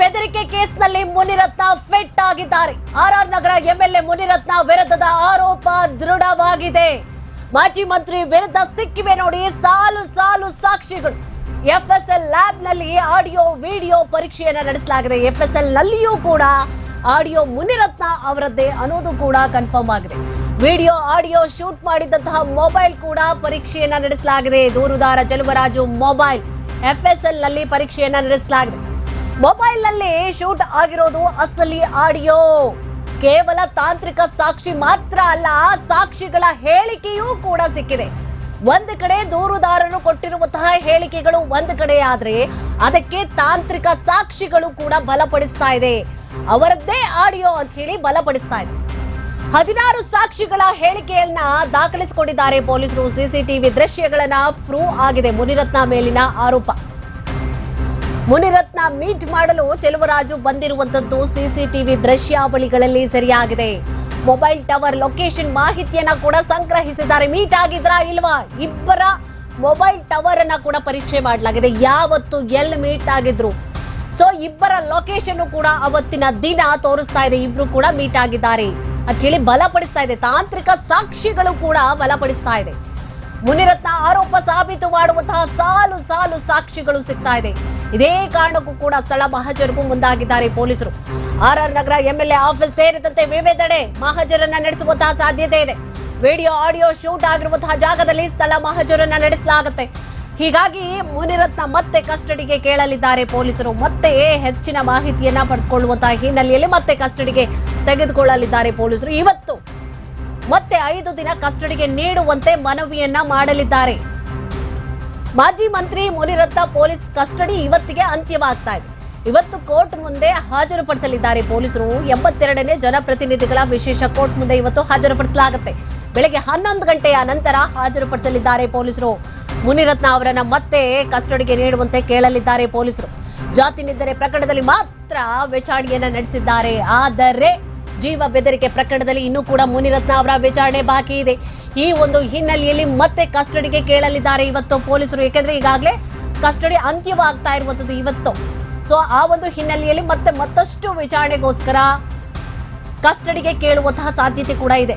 ಬೆದರಿಕೆ ಕೇಸ್ನಲ್ಲಿ ಮುನಿರತ್ನ ಫಿಟ್ ಆಗಿದ್ದಾರೆ R R Nagar MLA Munirathna ವಿರುದ್ಧದ ಆರೋಪ ದೃಢವಾಗಿದೆ. ಮಾಜಿ ಮಂತ್ರಿ ವಿರುದ್ಧ ಸಿಕ್ಕಿವೆ ನೋಡಿ ಸಾಲು ಸಾಲು ಸಾಕ್ಷಿಗಳು. ಎಫ್ಎಸ್ಎಲ್ ಲ್ಯಾಬ್ನಲ್ಲಿ ಆಡಿಯೋ, ವಿಡಿಯೋ ಪರೀಕ್ಷೆಯನ್ನು ನಡೆಸಲಾಗಿದೆ. ಎಫ್ಎಸ್ಎಲ್ ನಲ್ಲಿಯೂ ಕೂಡ ಆಡಿಯೋ ಮುನಿರತ್ನ ಅವರದ್ದೇ ಅನ್ನೋದು ಕೂಡ ಕನ್ಫರ್ಮ್ ಆಗಿದೆ. ವಿಡಿಯೋ, ಆಡಿಯೋ ಶೂಟ್ ಮಾಡಿದಂತಹ ಮೊಬೈಲ್ ಕೂಡ ಪರೀಕ್ಷೆಯನ್ನ ನಡೆಸಲಾಗಿದೆ. ದೂರುದಾರ ಜಲವರಾಜು ಮೊಬೈಲ್ ಎಫ್ಎಸ್ಎಲ್ನಲ್ಲಿ ಪರೀಕ್ಷೆಯನ್ನ ನಡೆಸಲಾಗಿದೆ. ಮೊಬೈಲ್ನಲ್ಲಿ ಶೂಟ್ ಆಗಿರೋದು ಅಸಲಿ ಆಡಿಯೋ. ಕೇವಲ ತಾಂತ್ರಿಕ ಸಾಕ್ಷಿ ಮಾತ್ರ ಅಲ್ಲ, ಸಾಕ್ಷಿಗಳ ಹೇಳಿಕೆಯೂ ಕೂಡ ಸಿಕ್ಕಿದೆ. ಒಂದು ಕಡೆ ದೂರುದಾರರು ಕೊಟ್ಟಿರುವಂತಹ ಹೇಳಿಕೆಗಳು ಒಂದು ಕಡೆ ಆದ್ರೆ ಅದಕ್ಕೆ ತಾಂತ್ರಿಕ ಸಾಕ್ಷಿಗಳು ಕೂಡ ಬಲಪಡಿಸ್ತಾ ಇದೆ. ಅವರದ್ದೇ ಆಡಿಯೋ ಅಂತ ಹೇಳಿ ಬಲಪಡಿಸ್ತಾ ಇದೆ. ಹದಿನಾರು ಸಾಕ್ಷಿಗಳ ಹೇಳಿಕೆಯನ್ನ ದಾಖಲಿಸಿಕೊಂಡಿದ್ದಾರೆ ಪೊಲೀಸರು. ಸಿಸಿಟಿವಿ ದೃಶ್ಯಗಳನ್ನ ಪ್ರೂವ್ ಆಗಿದೆ. ಮುನಿರತ್ನ ಮೇಲಿನ ಆರೋಪ. ಮುನಿರತ್ನ ಮೀಟ್ ಮಾಡಲು ಚೆಲುವರಾಜು ಬಂದಿರುವಂತದ್ದು ಸಿಸಿಟಿವಿ ದೃಶ್ಯಾವಳಿಗಳಲ್ಲಿ ಸರಿಯಾಗಿದೆ. ಮೊಬೈಲ್ ಟವರ್ ಲೊಕೇಶನ್ ಮಾಹಿತಿಯನ್ನ ಕೂಡ ಸಂಗ್ರಹಿಸಿದ್ದಾರೆ. ಮೀಟ್ ಆಗಿದ್ರಾ ಇಲ್ವಾ? ಇಬ್ಬರ ಮೊಬೈಲ್ ಟವರ್ ಅನ್ನ ಕೂಡ ಪರೀಕ್ಷೆ ಮಾಡಲಾಗಿದೆ. ಯಾವತ್ತು ಎಲ್ಲಿ ಮೀಟ್ ಆಗಿದ್ರು? ಸೊ ಇಬ್ಬರ ಲೊಕೇಶನ್ ಕೂಡ ಅವತ್ತಿನ ದಿನ ತೋರಿಸ್ತಾ ಇದೆ. ಇಬ್ರು ಕೂಡ ಮೀಟ್ ಆಗಿದ್ದಾರೆ. ಅಂತ ಹೇಳಿ ಬಲಪಡಿಸ್ತಾ ಇದೆ. ತಾಂತ್ರಿಕ ಸಾಕ್ಷಿಗಳು ಕೂಡ ಬಲಪಡಿಸ್ತಾ ಇದೆ. ಮುನಿರತ್ನ ಆರೋಪ ಸಾಬೀತು ಮಾಡುವಂತಹ ಸಾಲು ಸಾಲು ಸಾಕ್ಷಿಗಳು ಸಿಗ್ತಾ ಇದೆ. ಇದೇ ಕಾರಣಕ್ಕೂ ಕೂಡ ಸ್ಥಳ ಮಹಜರಿಗೂ ಮುಂದಾಗಿದ್ದಾರೆ ಪೊಲೀಸರು. R R Nagar MLA office ಸೇರಿದಂತೆ ವಿವಿಧೆಡೆ ಮಹಜರನ್ನ ನಡೆಸುವಂತಹ ಸಾಧ್ಯತೆ ಇದೆ. ವಿಡಿಯೋ, ಆಡಿಯೋ ಶೂಟ್ ಆಗಿರುವಂತಹ ಜಾಗದಲ್ಲಿ ಸ್ಥಳ ಮಹಜರನ್ನ ನಡೆಸಲಾಗುತ್ತೆ. ಹೀಗಾಗಿ ಮುನಿರತ್ನ ಮತ್ತೆ ಕಸ್ಟಡಿಗೆ ಕೇಳಲಿದ್ದಾರೆ ಪೊಲೀಸರು. ಮತ್ತೆ ಹೆಚ್ಚಿನ ಮಾಹಿತಿಯನ್ನ ಪಡೆದುಕೊಳ್ಳುವಂತಹ ಹಿನ್ನೆಲೆಯಲ್ಲಿ ಮತ್ತೆ ಕಸ್ಟಡಿಗೆ ತೆಗೆದುಕೊಳ್ಳಲಿದ್ದಾರೆ ಪೊಲೀಸರು. ಇವತ್ತು ಮತ್ತೆ ಐದು ದಿನ ಕಸ್ಟಡಿಗೆ ನೀಡುವಂತೆ ಮನವಿಯನ್ನ ಮಾಡಲಿದ್ದಾರೆ. ಮಾಜಿ ಮಂತ್ರಿ ಮುನಿರತ್ನ ಪೊಲೀಸ್ ಕಸ್ಟಡಿ ಇವತ್ತಿಗೆ ಅಂತ್ಯವಾಗ್ತಾ ಇದೆ. ಇವತ್ತು ಕೋರ್ಟ್ ಮುಂದೆ ಹಾಜರುಪಡಿಸಲಿದ್ದಾರೆ ಪೊಲೀಸರು. ಎಂಬತ್ತೆರಡನೇ ಜನಪ್ರತಿನಿಧಿಗಳ ವಿಶೇಷ ಕೋರ್ಟ್ ಮುಂದೆ ಇವತ್ತು ಹಾಜರುಪಡಿಸಲಾಗುತ್ತೆ. ಬೆಳಗ್ಗೆ ಹನ್ನೊಂದು ಗಂಟೆಯ ನಂತರ ಹಾಜರುಪಡಿಸಲಿದ್ದಾರೆ ಪೊಲೀಸರು. ಮುನಿರತ್ನ ಅವರನ್ನ ಮತ್ತೆ ಕಸ್ಟಡಿಗೆ ನೀಡುವಂತೆ ಕೇಳಲಿದ್ದಾರೆ ಪೊಲೀಸರು. ಜಾತಿ ನಿಂದನೆ ಪ್ರಕರಣದಲ್ಲಿ ಮಾತ್ರ ವಿಚಾರಣೆಯನ್ನ ನಡೆಸಿದ್ದಾರೆ. ಆದರೆ ಜೀವ ಬೆದರಿಕೆ ಪ್ರಕರಣದಲ್ಲಿ ಇನ್ನೂ ಕೂಡ ಮುನಿರತ್ನ ಅವರ ವಿಚಾರಣೆ ಬಾಕಿ ಇದೆ. ಈ ಒಂದು ಹಿನ್ನೆಲೆಯಲ್ಲಿ ಮತ್ತೆ ಕಸ್ಟಡಿಗೆ ಕೇಳಲಿದ್ದಾರೆ ಇವತ್ತು ಪೊಲೀಸರು. ಏಕೆಂದ್ರೆ ಈಗಾಗಲೇ ಕಸ್ಟಡಿ ಅಂತ್ಯವಾಗ್ತಾ ಇರುವಂತದ್ದು ಇವತ್ತು. ಸೊ ಆ ಒಂದು ಹಿನ್ನೆಲೆಯಲ್ಲಿ ಮತ್ತೆ ಮತ್ತಷ್ಟು ವಿಚಾರಣೆಗೋಸ್ಕರ ಕಸ್ಟಡಿಗೆ ಕೇಳುವಂತಹ ಸಾಧ್ಯತೆ ಕೂಡ ಇದೆ.